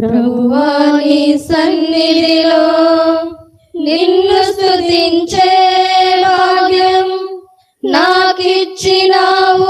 ప్రభువాని సన్నిధిలో నిన్ను స్థుతించే భాగ్యం నాకిచ్చినావు.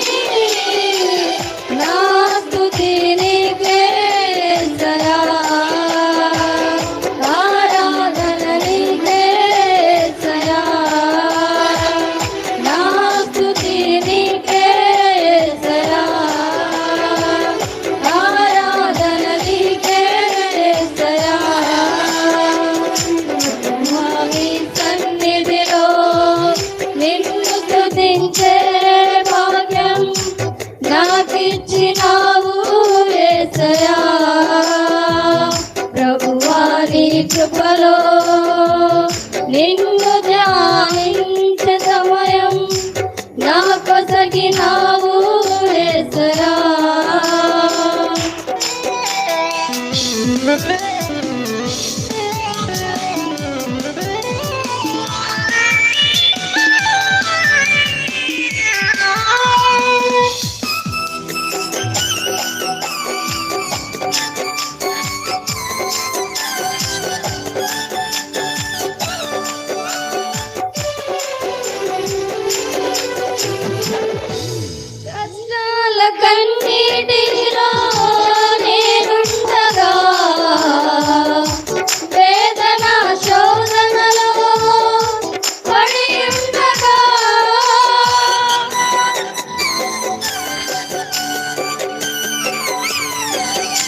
Christmas.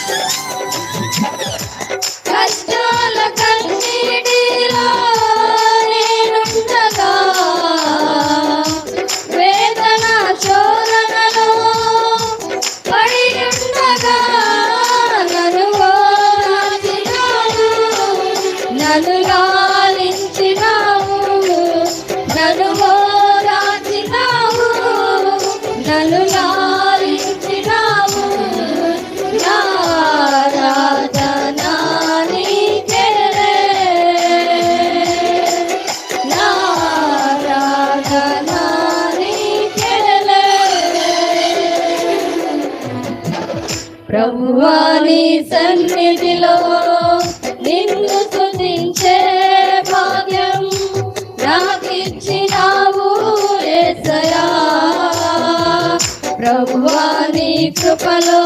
Yeah. వారి సన్నిధిలో నిన్ను సుతించే భాగ్యం నాకిచ్చినావు ప్రభువాని కృపలో